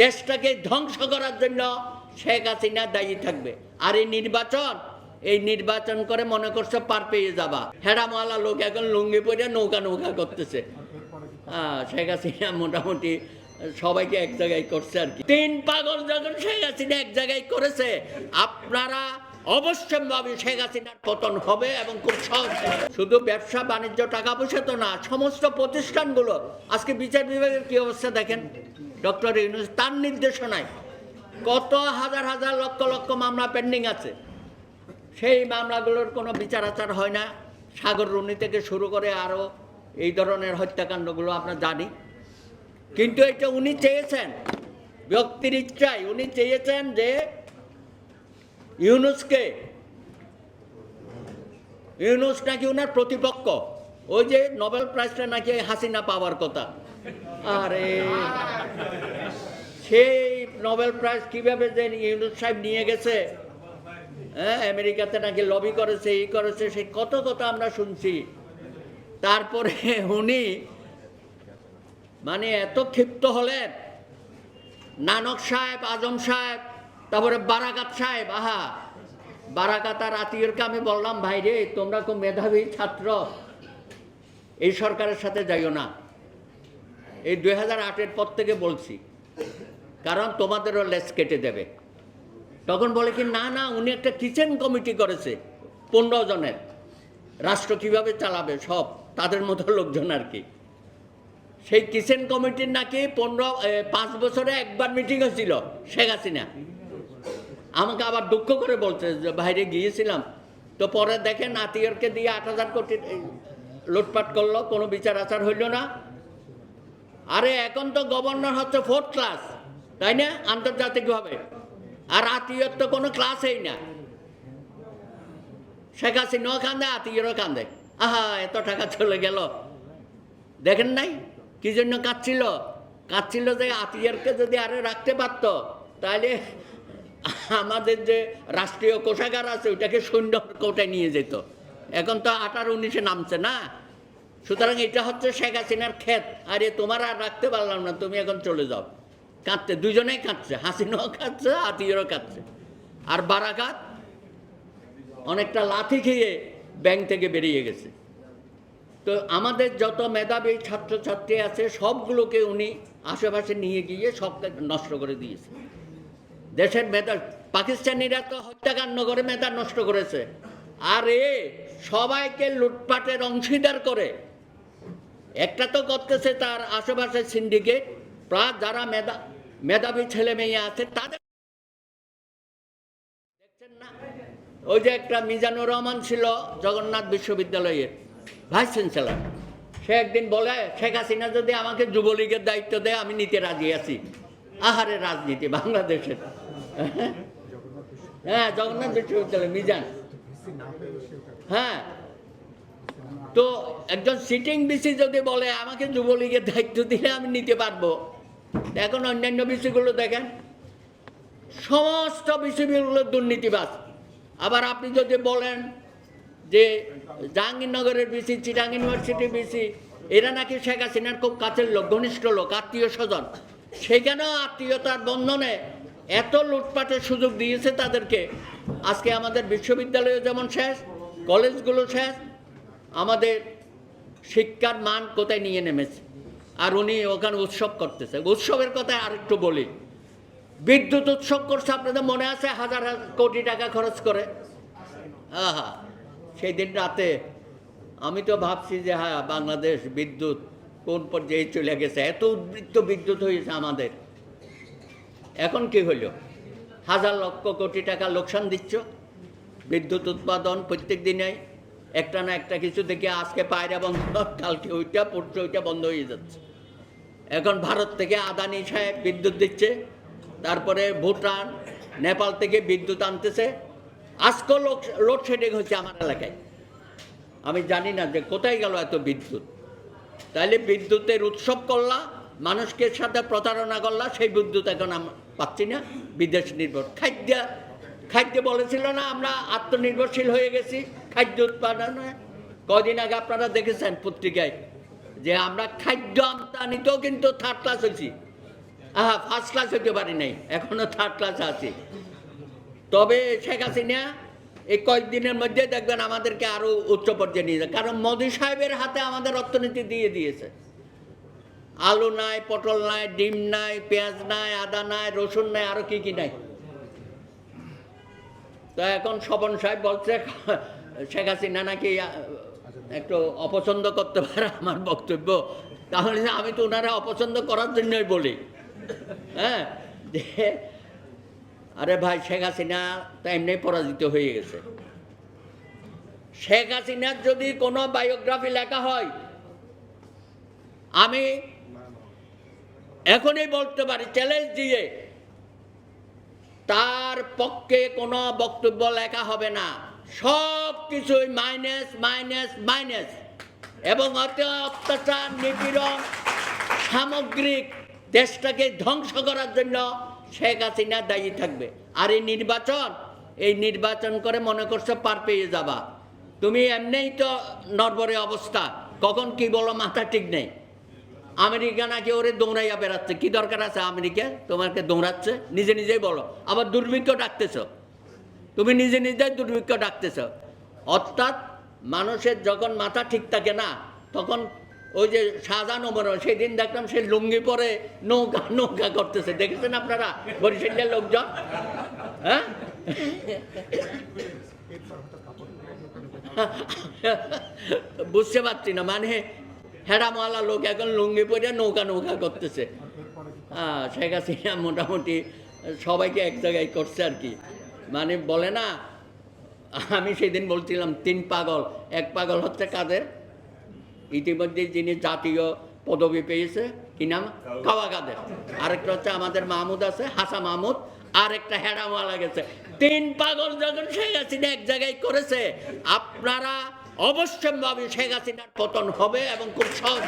দেশটাকে ধ্বংস করার জন্য শেখ হাসিনা দায়ী থাকবে। আর এই নির্বাচন এই নির্বাচন করে মনে করছে পার পেয়ে যাবা। হেডামালা লোক এখন লুঙ্গি পরে নৌকা নৌকা করতেছে। হ্যাঁ, শেখ হাসিনা মোটামুটি সবাইকে এক জায়গায় করছে আর কি। তিন পাগল যখন শেখ হাসিনা এক জায়গায় করেছে আপনারা অবশ্যম্ভাবী শেখ হাসিনার পতন হবে এবং খুব সহজ শুধু ব্যবসা, বাণিজ্য, টাকা পয়সা তো না, সমস্ত প্রতিষ্ঠানগুলো। আজকে বিচার বিভাগের কি অবস্থা দেখেন? ডক্টর ইউনুস, তার নির্দেশনায় কত হাজার হাজার লক্ষ লক্ষ মামলা পেন্ডিং আছে। সেই মামলাগুলোর কোনো বিচার আচার হয় না। সাগর রুনি থেকে শুরু করে আরও এই ধরনের হত্যাকাণ্ডগুলো আমরা জানি। কিন্তু এটা উনি চেয়েছেন, ব্যক্তির ইচ্ছায়। উনি চেয়েছেন যে ইউনুসকে, ইউনুস নাকি ওনার প্রতিপক্ষ? ওই যে নোবেল প্রাইজটা নাকি হাসিনা পাওয়ার কথা। আরে, সেই নোবেল প্রাইজ কীভাবে যে ইউনুস সাহেব নিয়ে গেছে? হ্যাঁ আমেরিকাতে নাকি লবি করেছে এই করেছে, সেই কত কথা আমরা শুনছি। তারপরে উনি মানে এত ক্ষিপ্ত হলেন। নানক সাহেব, আজম সাহেব তারপরে বারাকাত সাহেব, আহা, বারাকাত আর আত্মীয়কে আমি বললাম, ভাই রে, তোমরা খুব মেধাবী ছাত্র। এই সরকারের সাথে যাইও না। এই দুই হাজার আটের পর থেকে বলছি, কারণ তোমাদেরও লেস কেটে দেবে। তখন বলে কি, না না, উনি একটা কিচেন কমিটি করেছে, পনেরো জনের। রাষ্ট্র কীভাবে চালাবে সব, তাদের মতো লোকজন আর কি। সেই কিচেন কমিটির নাকি পনেরো পাঁচ বছরে একবার মিটিং হয়েছিল, শেখ হাসিনা। আমাকে আবার দুঃখ করে বলছে যে, বাইরে গিয়েছিলাম। তো পরে দেখেন আত্মীয়কে দিয়ে আট হাজার কোটি লুটপাট করল, কোনো বিচার আচার হইল না। আরে, এখন তো গভর্নর হচ্ছে ফোর্থ ক্লাস তাই না? আন্তর্জাতিকভাবে। আর আত্মীয়র তো কোনো ক্লাসেই না। শেখ হাসিনাও কান্দে আত্মীয়রও কান্দে। আহা, এত টাকা চলে গেল। দেখেন নাই কি জন্য কাঁদছিল? কাঁদছিল যে আত্মীয়রকে যদি আরে রাখতে পারতো, তাহলে আমাদের যে রাষ্ট্রীয় কোষাগার আছে, ওইটাকে শূন্য কোটায় নিয়ে যেত। এখন তো আঠারো উনিশে নামছে না। সুতরাং এটা হচ্ছে শেখ হাসিনার ক্ষেত। আরে, তোমার আর রাখতে পারলাম না, তুমি এখন চলে যাও। কাঁদতে দুজনেই কাঁদছে, হাসিনাও কাঁদছে আত্মীয়রও কাঁদছে। আর বারাকাত অনেকটা লাথি খেয়ে ব্যাংক থেকে বেরিয়ে গেছে। তো আমাদের যত মেধাবী ছাত্রছাত্রী আছে, সবগুলোকে উনি আশেপাশে নিয়ে গিয়ে সবকে নষ্ট করে দিয়েছে। দেশের মেধা পাকিস্তানিরা তো হত্যাকাণ্ড করে, মেধা নষ্ট করেছে। আর এ সবাইকে লুটপাটের অংশীদার করে। একটা তো করতেছে তার আশেপাশে সিন্ডিকেট প্লাস যারা মেধা, মেধাবী ছেলে মেয়ে আছে, তাদের দেখছেন না? ওই যে একটা মিজানুর রহমান ছিল জগন্নাথ বিশ্ববিদ্যালয়ের ভাইস চ্যান্সেলর। সে একদিন বলে, শেখ হাসিনা যদি আমাকে যুবলীগের দায়িত্ব দেয়, আমি নিতে রাজি আছি। আহারে রাজনীতি, বাংলাদেশের। হ্যাঁ জগন্নাথ বিশ্ববিদ্যালয়, মিজান। হ্যাঁ। তো একজন সিটিং বিসি যদি বলে, আমাকে যুবলীগের দায়িত্ব দিলে আমি নিতে পারব। এখন অন্যান্য বিষয়গুলো দেখেন, সমস্ত বিষয়গুলো দুর্নীতিবাজ। আবার আপনি যদি বলেন যে জাহাঙ্গীরনগরের বিসি চিটাং ইউনিভার্সিটি বিসি এরা নাকি শেখ হাসিনার খুব কাছের লোক, ঘনিষ্ঠ লোক, আত্মীয় স্বজন। সেখানেও আত্মীয়তার বন্ধনে এত লুটপাটের সুযোগ দিয়েছে তাদেরকে। আজকে আমাদের বিশ্ববিদ্যালয় যেমন শেষ, কলেজগুলো শেষ, আমাদের শিক্ষার মান কোথায় নিয়ে নেমেছে? আর উনি ওখানে উৎসব করতেছে। উৎসবের কথায় আরেকটু বলি। বিদ্যুৎ উৎসব করছে, আপনাদের মনে আছে? হাজার হাজার কোটি টাকা খরচ করে। আহা, সেই দিন রাতে আমি তো ভাবছি যে হ্যাঁ বাংলাদেশ বিদ্যুৎ কোন পর্যায়ে চলে গেছে? এত উদ্বৃত্ত বিদ্যুৎ হয়েছে আমাদের। এখন কি হইল? হাজার লক্ষ কোটি টাকা লোকসান দিচ্ছ, বিদ্যুৎ উৎপাদন প্রত্যেক দিনে একটা না একটা কিছু দেখে আজকে পায়রা বন্ধ, কালকে ওইটা পড়ছে ওইটা বন্ধ হয়ে যাচ্ছে। এখন ভারত থেকে আদানি সাহেব বিদ্যুৎ দিচ্ছে, তারপরে ভুটান, নেপাল থেকে বিদ্যুৎ আনতেছে। আজকেও লোড লোডশেডিং হচ্ছে আমার এলাকায়। আমি জানি না যে কোথায় গেল এত বিদ্যুৎ। তাইলে বিদ্যুতের উৎসব করলা মানুষকে সাথে প্রতারণা করলা, সেই বিদ্যুৎ এখন আমরা পাচ্ছি না। বিদেশ নির্ভর। খাদ্য খাদ্য বলেছিল না, আমরা আত্মনির্ভরশীল হয়ে গেছি খাদ্য উৎপাদনে। কদিন আগে আপনারা দেখেছেন পত্রিকায় যে আমরা খাদ্য আমদানিতেও কিন্তু থার্ড ক্লাস হয়েছি। হ্যাঁ ফার্স্ট ক্লাস হতে পারি নাই, এখনও থার্ড ক্লাস আছি। তবে শেখ হাসিনা এই কয়েকদিনের মধ্যে দেখবেন আমাদেরকে আরও উচ্চ পর্যায়ে নিয়ে যায়। কারণ মোদী সাহেবের হাতে আমাদের অর্থনীতি দিয়ে দিয়েছে। আলু নাই, পটল নাই, ডিম নাই, পেঁয়াজ নাই, আদা নাই, রসুন নাই, আরও কি কি নাই? তো এখন স্বপন সাহেব বলছে, শেখ হাসিনা নাকি একটু অপছন্দ করতে পারে আমার বক্তব্য। তাহলে আমি তো ওনারা অপছন্দ করার জন্যই বলি। হ্যাঁ? যে আরে ভাই, শেখ হাসিনা তো এমনি পরাজিত হয়ে গেছে। শেখ হাসিনার যদি কোনো বায়োগ্রাফি লেখা হয়, আমি এখনই বলতে পারি চ্যালেঞ্জ দিয়ে। তার পক্ষে কোনো বক্তব্য লেখা হবে না। সব কিছুই মাইনাস মাইনাস মাইনাস এবং অত অত্যাচার, নিপীড়ন, সামগ্রিক দেশটাকে ধ্বংস করার জন্য শেখ হাসিনা দায়ী থাকবে। আর এই নির্বাচন এই নির্বাচন করে মনে করছ পার পেয়ে যাবা। তুমি এমনিই তো নরবরে অবস্থা। কখন কি বলো মাথা ঠিক নেই। আমেরিকা নাকি ওরে দৌড়াইয়া বেড়াচ্ছে? কি দরকার আছে আমেরিকা? তোমাকে দৌড়াচ্ছে? নিজে নিজেই বলো। আবার দুর্ভিক্ষ ডাকতেছ। তুমি নিজে নিজেই দুর্ভিক্ষ ডাকতেছ। অর্থাৎ মানুষের যখন মাথা ঠিক থাকে না, তখন ওই যে শাহজাহান ওমর সেই দিন দেখলাম সে লুঙ্গি পরে নৌকা নৌকা করতেছে। দেখেছেন আপনারা? বরিশালের লোকজন? হ্যাঁ? বুঝতে পারছি না। মানে হেরামালা লোক এখন লুঙ্গি পরে নৌকা নৌকা করতেছে। হ্যাঁ শেখ হাসিনা মোটামুটি সবাইকে এক জায়গায় করছে আর কি। মানে বলে না, আমি সেদিন বলছিলাম, তিন পাগল, এক পাগল হচ্ছে কাদের? ইতিমধ্যে যিনি জাতীয় পদবি পেয়েছে, কি নাম? কাওয়া কাদের। আরেকটা হচ্ছে আমাদের মাহমুদ আছে হাসা মাহমুদ আর একটা হেরামালা গেছে। তিন পাগল যখন শেখ হাসিনা এক জায়গায় করেছে, আপনারা অবশ্যই ভাবে শেখ হাসিনার পতন হবে এবং খুব সহজ